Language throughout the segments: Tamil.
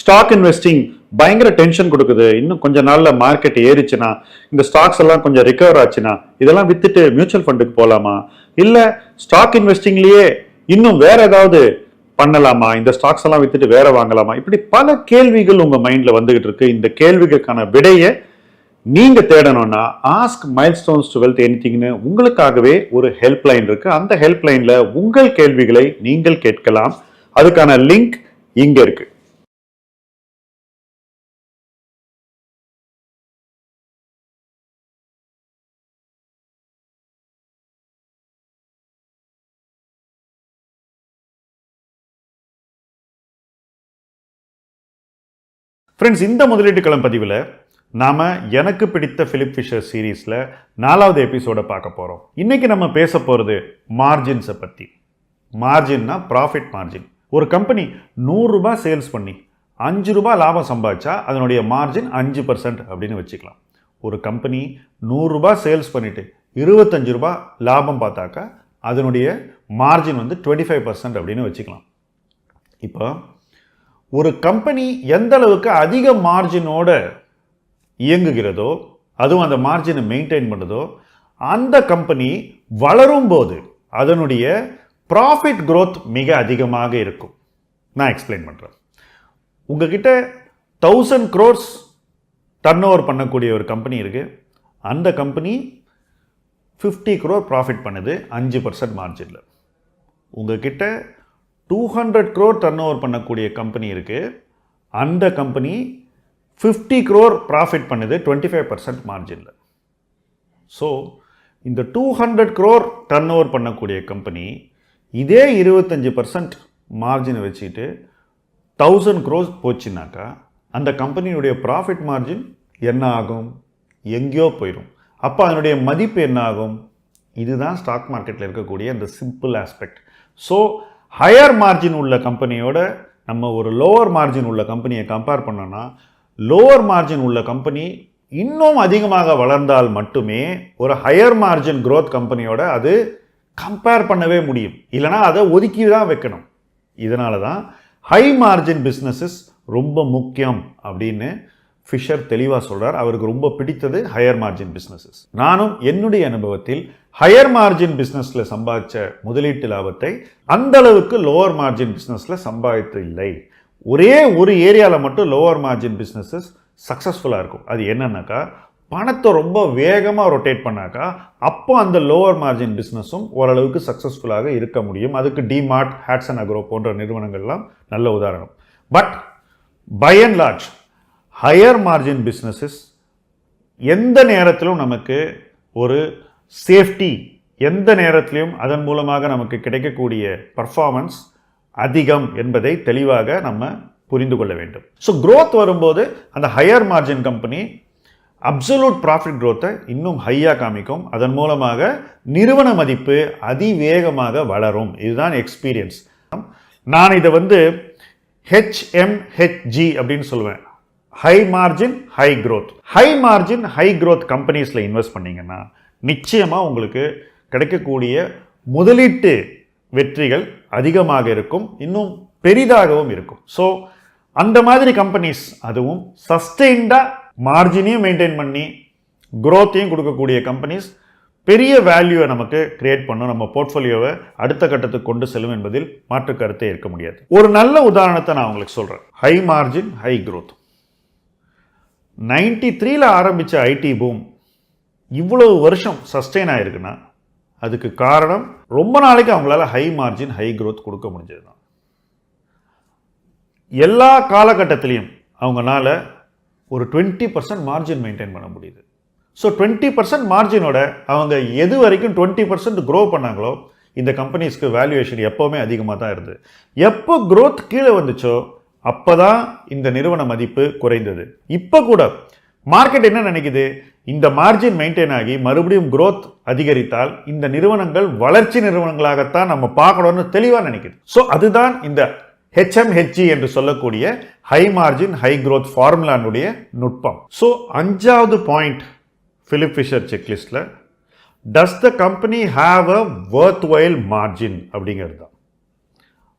ஸ்டாக் இன்வெஸ்டிங் பயங்கர டென்ஷன் கொடுக்குது. இன்னும் கொஞ்ச நாள்ல மார்க்கெட் ஏறிச்சுன்னா இந்த ஸ்டாக்ஸ் எல்லாம் கொஞ்சம் ரிகவர் ஆச்சுன்னா இதெல்லாம் வித்துட்டு மியூச்சுவல் ஃபண்டுக்கு போகலாமா இல்ல ஸ்டாக் இன்வெஸ்டிங்லயே இன்னும் வேற ஏதாவது பண்ணலாமா? இந்த ஸ்டாக்ஸ் எல்லாம் வித்துட்டு வேற வாங்கலாமா? இப்படி பல கேள்விகள் உங்க மைண்ட்ல வந்துகிட்டு இருக்கு. இந்த கேள்விகளுக்கான விடையை நீங்க தேடணும்னா ஆஸ்க் மைல் ஸ்டோன்ஸ் டுவெல்த் எனிதிங்னு உங்களுக்காகவே ஒரு ஹெல்ப்லைன் இருக்கு. அந்த ஹெல்ப்லைன்ல உங்கள் கேள்விகளை நீங்கள் கேட்கலாம். அதுக்கான லிங்க் இங்க இருக்கு. ஃப்ரெண்ட்ஸ் இந்த முதலீட்டு களம் பதிவில் நாம் எனக்கு பிடித்த ஃபிலிப் ஃபிஷர் சீரீஸில் நாலாவது எபிசோடை பார்க்க போகிறோம் இன்றைக்கி நம்ம பேச போகிறது மார்ஜின்ஸை பற்றி மார்ஜின்னா ப்ராஃபிட் மார்ஜின் ஒரு கம்பெனி நூறுரூபா சேல்ஸ் பண்ணி அஞ்சு ரூபாய் லாபம் சம்பாதிச்சா அதனுடைய மார்ஜின் அஞ்சு பர்சன்ட் அப்படின்னு வச்சுக்கலாம். ஒரு கம்பெனி நூறுரூபா சேல்ஸ் பண்ணிவிட்டு இருபத்தஞ்சு ரூபாய் லாபம் பார்த்தாக்கா அதனுடைய மார்ஜின் வந்து டுவெண்ட்டி ஃபைவ் பர்சன்ட் அப்படின்னு வச்சுக்கலாம். இப்போ ஒரு கம்பெனி எந்த அளவுக்கு அதிக மார்ஜினோட இயங்குகிறதோ அதுவும் அந்த மார்ஜினை மெயின்டைன் பண்ணுதோ அந்த கம்பெனி வளரும் போது அதனுடைய ப்ராஃபிட் க்ரோத் மிக அதிகமாக இருக்கும். நான் எக்ஸ்பிளைன் பண்ணுறேன் உங்ககிட்ட தௌசண்ட் க்ரோர்ஸ் டர்ன் ஓவர் பண்ணக்கூடிய ஒரு கம்பெனி இருக்குது அந்த கம்பெனி ஃபிஃப்டி க்ரோர் ப்ராஃபிட் பண்ணுது அஞ்சு பர்சன்ட் மார்ஜினில் உங்ககிட்ட two hundred crore turnover பண்ணக்கூடிய கம்பெனி இருக்குது அந்த கம்பெனி ஃபிஃப்டி க்ரோர் ப்ராஃபிட் பண்ணுது டுவெண்ட்டி ஃபைவ் பர்சன்ட் மார்ஜினில் ஸோ இந்த two hundred crore turnover பண்ணக்கூடிய கம்பெனி இதே இருபத்தஞ்சி பர்சன்ட் மார்ஜினை வச்சுக்கிட்டு தௌசண்ட் க்ரோஸ் போச்சுனாக்கா அந்த கம்பெனியுடைய ப்ராஃபிட் மார்ஜின் என்ன ஆகும்? எங்கேயோ போயிடும் அப்போ அதனுடைய மதிப்பு என்ன ஆகும்? இதுதான் ஸ்டாக் மார்க்கெட்டில் இருக்கக்கூடிய அந்த simple aspect so higher margin உள்ள கம்பெனியோட நம்ம ஒரு லோவர் மார்ஜின் உள்ள கம்பெனியை கம்பேர் பண்ணோன்னா லோவர் மார்ஜின் உள்ள கம்பெனி இன்னும் அதிகமாக வளர்ந்தால் மட்டுமே ஒரு ஹையர் மார்ஜின் க்ரோத் கம்பெனியோட அது கம்பேர் பண்ணவே முடியும். இல்லைனா அதை ஒதுக்கி தான் வைக்கணும். இதனால தான் ஹை மார்ஜின் பிஸ்னஸஸ் ரொம்ப முக்கியம் அப்படின்னு ஃபிஷர் தெளிவாக சொல்கிறார் அவருக்கு ரொம்ப பிடித்தது ஹையர் மார்ஜின் பிஸ்னஸஸ் நானும் என்னுடைய அனுபவத்தில் ஹையர் மார்ஜின் பிஸ்னஸில் சம்பாதிச்ச முதலீட்டு லாபத்தை அந்த அளவுக்கு லோவர் மார்ஜின் பிஸ்னஸில் சம்பாதித்து இல்லை ஒரே ஒரு ஏரியாவில் மட்டும் லோவர் மார்ஜின் பிஸ்னஸஸ் சக்ஸஸ்ஃபுல்லாக இருக்கும். அது என்னன்னாக்கா பணத்தை ரொம்ப வேகமாக ரொட்டேட் பண்ணாக்கா அப்போ அந்த லோவர் மார்ஜின் பிஸ்னஸும் ஓரளவுக்கு சக்ஸஸ்ஃபுல்லாக இருக்க முடியும். அதுக்கு டிமார்ட் ஹேட்சன் அக்ரோ போன்ற நிறுவனங்கள்லாம் நல்ல உதாரணம். But by and large higher margin businesses எந்த நேரத்திலும் நமக்கு ஒரு சேஃப்டி எந்த நேரத்திலையும் அதன் மூலமாக நமக்கு கிடைக்கக்கூடிய பர்ஃபார்மன்ஸ் அதிகம் என்பதை தெளிவாக நம்ம புரிந்து கொள்ள வேண்டும். ஸோ க்ரோத் வரும்போது அந்த higher margin company absolute profit க்ரோத்தை இன்னும் ஹையாக காமிக்கும். அதன் மூலமாக நிறுவன மதிப்பு அதிவேகமாக வளரும். இதுதான் எக்ஸ்பீரியன்ஸ் நான் இதை வந்து ஹெச்எம்ஹெச்ஜி அப்படின்னு சொல்லுவேன். High margin high growth high margin high growth கம்பெனிஸில் இன்வெஸ்ட் பண்ணீங்கன்னா நிச்சயமாக உங்களுக்கு கிடைக்கக்கூடிய முதலீட்டு வெற்றிகள் அதிகமாக இருக்கும் இன்னும் பெரிதாகவும் இருக்கும். ஸோ அந்த மாதிரி கம்பெனிஸ் அதுவும் சஸ்டெயின்டாக மார்ஜினையும் மெயின்டைன் பண்ணி குரோத்தையும் கொடுக்கக்கூடிய கம்பெனிஸ் பெரிய வேல்யூவை நமக்கு கிரியேட் பண்ணும் நம்ம போர்ட்ஃபோலியோவை அடுத்த கட்டத்துக்கு கொண்டு செல்லும் என்பதில் மாற்று கருத்தே இருக்க முடியாது. ஒரு நல்ல உதாரணத்தை நான் உங்களுக்கு சொல்கிறேன் high margin high growth ninety த்ரீல ஆரம்பித்த ஐடி பூம் இவ்வளவு வருஷம் சஸ்டெயின் ஆகிருக்குன்னா அதுக்கு காரணம் ரொம்ப நாளைக்கு அவங்களால ஹை மார்ஜின் ஹை க்ரோத் கொடுக்க முடிஞ்சது தான் எல்லா காலகட்டத்திலையும் அவங்களால ஒரு டுவெண்ட்டி பர்சன்ட் மார்ஜின் மெயின்டைன் பண்ண முடியுது. ஸோ டுவெண்ட்டி பர்சன்ட் மார்ஜினோட அவங்க எது வரைக்கும் டுவெண்ட்டி பர்சன்ட் க்ரோ பண்ணாங்களோ இந்த கம்பெனிஸ்க்கு வேல்யூவேஷன் எப்போவுமே அதிகமாக தான் இருந்தது. எப்போ க்ரோத் கீழே வந்துச்சோ அப்போ தான் இந்த நிறுவன மதிப்பு குறைந்தது. இப்போ கூட மார்க்கெட் என்ன நினைக்குது? இந்த மார்ஜின் மெயின்டைன் ஆகி மறுபடியும் குரோத் அதிகரித்தால் இந்த நிறுவனங்கள் வளர்ச்சி நிறுவனங்களாகத்தான் நம்ம பார்க்கணும்னு தெளிவாக நினைக்குது. ஸோ அதுதான் இந்த ஹெச்எம்ஹெச்ஜி என்று சொல்லக்கூடிய ஹை மார்ஜின் ஹை க்ரோத் ஃபார்முலானுடைய நுட்பம். ஸோ அஞ்சாவது point Philip Fisher செக்லிஸ்டில் does the company have a worth while margin அப்படிங்கிறது தான்.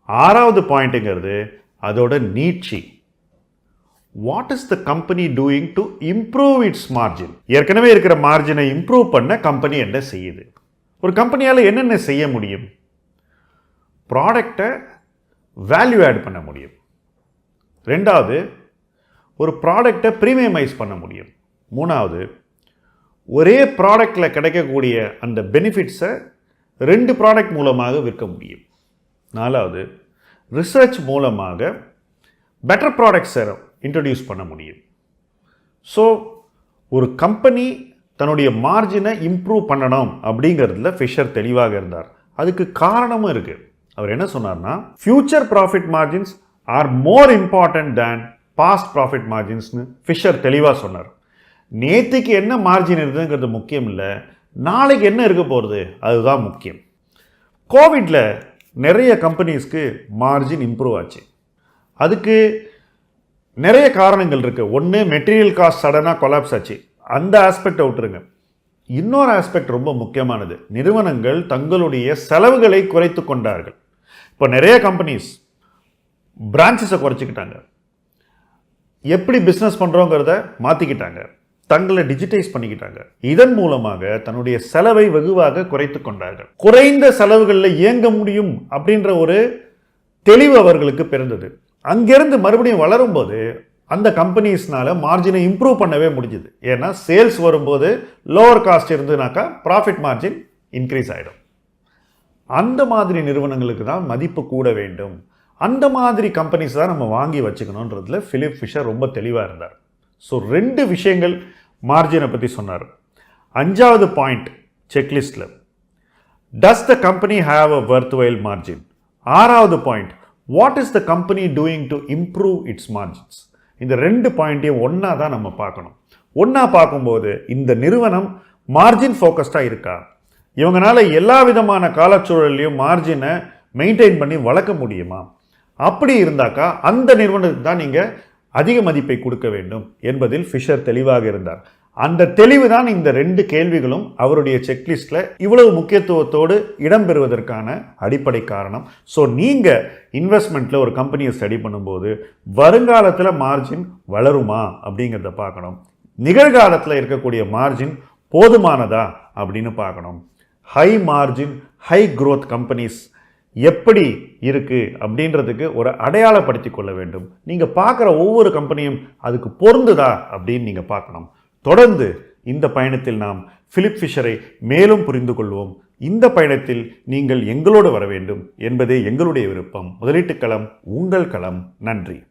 ஆறாவது பாயிண்ட்டுங்கிறது அதோட நீட்சி. What is the company doing to improve its margin ஏற்கனவே இருக்கிற மார்ஜினை இம்ப்ரூவ் பண்ண கம்பெனி என்ன செய்யுது? ஒரு கம்பெனியால் என்னென்ன செய்ய முடியும்? ப்ராடக்டை வேல்யூ ஆட் பண்ண முடியும். ரெண்டாவது ஒரு ப்ராடக்டை ப்ரீமியமைஸ் பண்ண முடியும். மூணாவது ஒரே ப்ராடக்டில் கிடைக்கக்கூடிய அந்த பெனிஃபிட்ஸை ரெண்டு ப்ராடக்ட் மூலமாக விற்க முடியும். நாலாவது ரிசர்ச் மூலமாக பெட்டர் ப்ராடக்ட்ஸை இன்ட்ரடியூஸ் பண்ண முடியும். ஸோ ஒரு கம்பெனி தன்னுடைய மார்ஜினை இம்ப்ரூவ் பண்ணணும் அப்படிங்கிறதுல ஃபிஷர் தெளிவாக இருந்தார். அதுக்கு காரணமும் இருக்குது அவர் என்ன சொன்னார்னா future profit margins are more important than past profit மார்ஜின்ஸ்னு Fisher தெளிவாக சொன்னார். நேற்றுக்கு என்ன மார்ஜின் இருக்குதுங்கிறது முக்கியம் இல்லை நாளைக்கு என்ன இருக்க போகிறது அதுதான் முக்கியம். கோவிட்டில் நிறைய கம்பெனிஸ்க்கு மார்ஜின் இம்ப்ரூவ் ஆச்சு. அதுக்கு நிறைய காரணங்கள் இருக்குது ஒன்று மெட்டீரியல் காஸ்ட் சடனாக கொலாப்ஸ் ஆச்சு. அந்த ஆஸ்பெக்டை விட்டுருங்க. இன்னொரு ஆஸ்பெக்ட் ரொம்ப முக்கியமானது. நிறுவனங்கள் தங்களுடைய செலவுகளை குறைத்து கொண்டார்கள். இப்போ நிறைய கம்பெனிஸ் பிரான்ச்சஸை குறைச்சிக்கிட்டாங்க. எப்படி பிஸ்னஸ் பண்ணுறோங்கிறத மாற்றிக்கிட்டாங்க தங்களை டிஜிட்டைஸ் பண்ணிக்கிட்டாங்க. இதன் மூலமாக தன்னுடைய செலவை வெகுவாக குறைத்து கொண்டார்கள். குறைந்த செலவுகளில் இயங்க முடியும் அப்படின்ற ஒரு தெளிவு அவர்களுக்கு பிறந்தது. அங்கேருந்து மறுபடியும் வளரும்போது அந்த கம்பெனிஸ்னால மார்ஜினை இம்ப்ரூவ் பண்ணவே முடிஞ்சுது. ஏன்னா சேல்ஸ் வரும்போது லோவர் காஸ்ட் இருந்ததுனாக்கா ப்ராஃபிட் மார்ஜின் இன்க்ரீஸ் ஆகிடும் அந்த மாதிரி நிறுவனங்களுக்கு தான் மதிப்பு கூட வேண்டும். அந்த மாதிரி கம்பெனிஸ் தான் நம்ம வாங்கி வச்சுக்கணுன்றதுல ஃபிலிப் ஃபிஷர் ரொம்ப தெளிவாக இருந்தார். ஸோ ரெண்டு விஷயங்கள் மார்ஜினை பற்றி சொன்னார். அஞ்சாவது point செக்லிஸ்டில் does the company have a worthwhile margin ஆறாவது point what is the company doing to improve its margins இந்த ரெண்டு பாயிண்ட்டையும் ஒன்றா தான் நம்ம பார்க்கணும். ஒன்றா பார்க்கும்போது இந்த நிறுவனம் மார்ஜின் ஃபோக்கஸ்டாக இருக்கா? இவங்களால எல்லா விதமான காலச்சூழல்லையும் மார்ஜினை மெயின்டைன் பண்ணி வளர்க்க முடியுமா? அப்படி இருந்தாக்கா அந்த நிறுவனத்துக்கு தான் நீங்கள் அதிக மதிப்பை கொடுக்க வேண்டும் என்பதில் ஃபிஷர் தெளிவாக இருந்தார். அந்த தெளிவு தான் இந்த ரெண்டு கேள்விகளும் அவருடைய செக்லிஸ்டில் இவ்வளவு முக்கியத்துவத்தோடு இடம்பெறுவதற்கான அடிப்படை காரணம். ஸோ நீங்கள் இன்வெஸ்ட்மெண்ட்டில் ஒரு கம்பெனியை ஸ்டடி பண்ணும்போது வருங்காலத்தில் மார்ஜின் வளருமா அப்படிங்கிறத பார்க்கணும். நிகழ்காலத்தில் இருக்கக்கூடிய மார்ஜின் போதுமானதா அப்படின்னு பார்க்கணும். High margin high growth companies எப்படி இருக்குது அப்படின்றதுக்கு ஒரு அடையாளப்படுத்தி கொள்ள வேண்டும். நீங்கள் பார்க்குற ஒவ்வொரு கம்பெனியும் அதுக்கு பொருந்துதா அப்படின்னு நீங்கள் பார்க்கணும். தொடர்ந்து இந்த பயணத்தில் நாம் பிலிப் ஃபிஷரை மேலும் புரிந்து கொள்வோம். இந்த பயணத்தில் நீங்கள் எங்களோடு வர வேண்டும் என்பதே எங்களுடைய விருப்பம். முதலீட்டுக் களம் உங்கள் களம். நன்றி.